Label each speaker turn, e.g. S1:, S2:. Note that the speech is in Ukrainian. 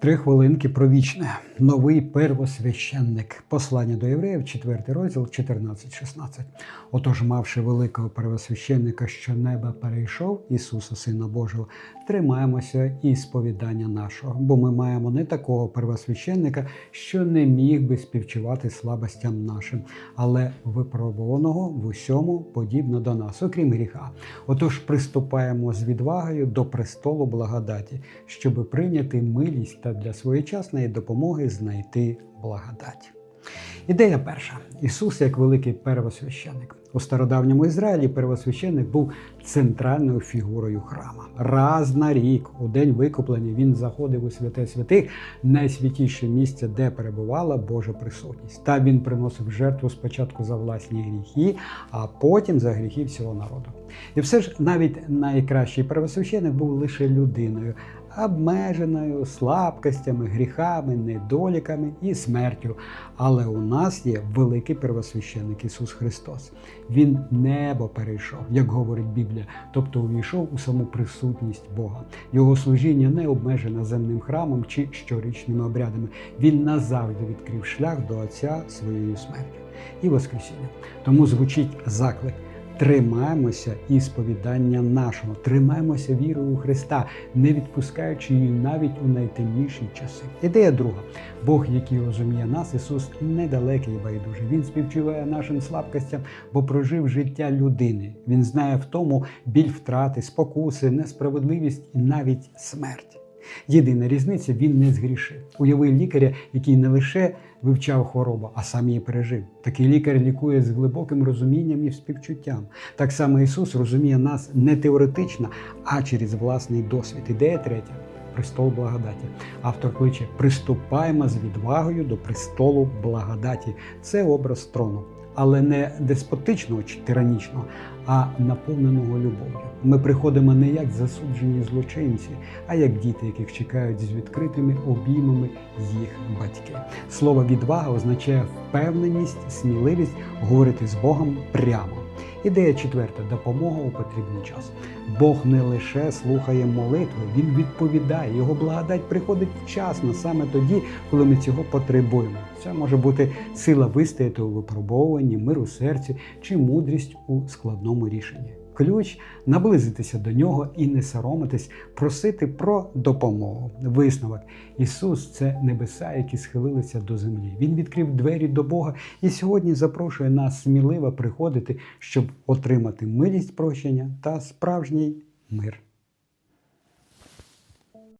S1: Три хвилинки про вічне. Новий первосвященник. Послання до євреїв, 4 розділ, 14-16. Отож, мавши великого первосвященника, що неба перейшов, Ісуса, Сина Божого, тримаємося і сповідання нашого, бо ми маємо не такого первосвященника, що не міг би співчувати слабостям нашим, але випробуваного в усьому подібно до нас, окрім гріха. Отож, приступаємо з відвагою до престолу благодаті, щоби прийняти милість та для своєчасної допомоги знайти благодать. Ідея перша: Ісус як великий первосвященик. У стародавньому Ізраїлі первосвященик був центральною фігурою храма. Раз на рік, у день викуплення, він заходив у святе святих, найсвятіше місце, де перебувала Божа присутність. Та він приносив жертву спочатку за власні гріхи, а потім за гріхи всього народу. І все ж навіть найкращий первосвященик був лише людиною, обмеженою слабкостями, гріхами, недоліками і смертю. Але у нас є великий первосвященник Ісус Христос. Він небо перейшов, як говорить Біблія, тобто увійшов у саму присутність Бога. Його служіння не обмежено земним храмом чи щорічними обрядами. Він назавжди відкрив шлях до Отця своєю смертю і Воскресіння. Тому звучить заклик. Тримаємося ісповідання нашого, тримаємося вірою у Христа, не відпускаючи її навіть у найтемніші часи. Ідея друга: Бог, який розуміє нас, Ісус недалекий і байдужий. Він співчуває нашим слабкостям, бо прожив життя людини. Він знає в тому біль втрати, спокуси, несправедливість і навіть смерть. Єдина різниця він не згрішив. Уяви лікаря, який не лише вивчав хворобу, а сам її пережив. Такий лікар лікує з глибоким розумінням і співчуттям. Так само Ісус розуміє нас не теоретично, а через власний досвід. Ідея третя. Престол благодаті. Автор кличе Приступаємо з відвагою до престолу благодаті. Це образ трону, але не деспотичного чи тиранічного, а наповненого любов'ю. Ми приходимо не як засуджені злочинці, а як діти, яких чекають з відкритими обіймами їх батьки. Слово відвага означає впевненість, сміливість говорити з Богом прямо. Ідея четверта допомога у потрібний час. Бог не лише слухає молитви, Він відповідає. Його благодать приходить вчасно, саме тоді, коли ми цього потребуємо. Це може бути сила вистояти у випробовуванні, мир у серці чи мудрість у складному рішенні. Ключ наблизитися до нього і не соромитись, просити про допомогу. Висновок Ісус це небеса, які схилилися до землі. Він відкрив двері до Бога і сьогодні запрошує нас сміливо приходити, щоб отримати милість прощення та справжній мир.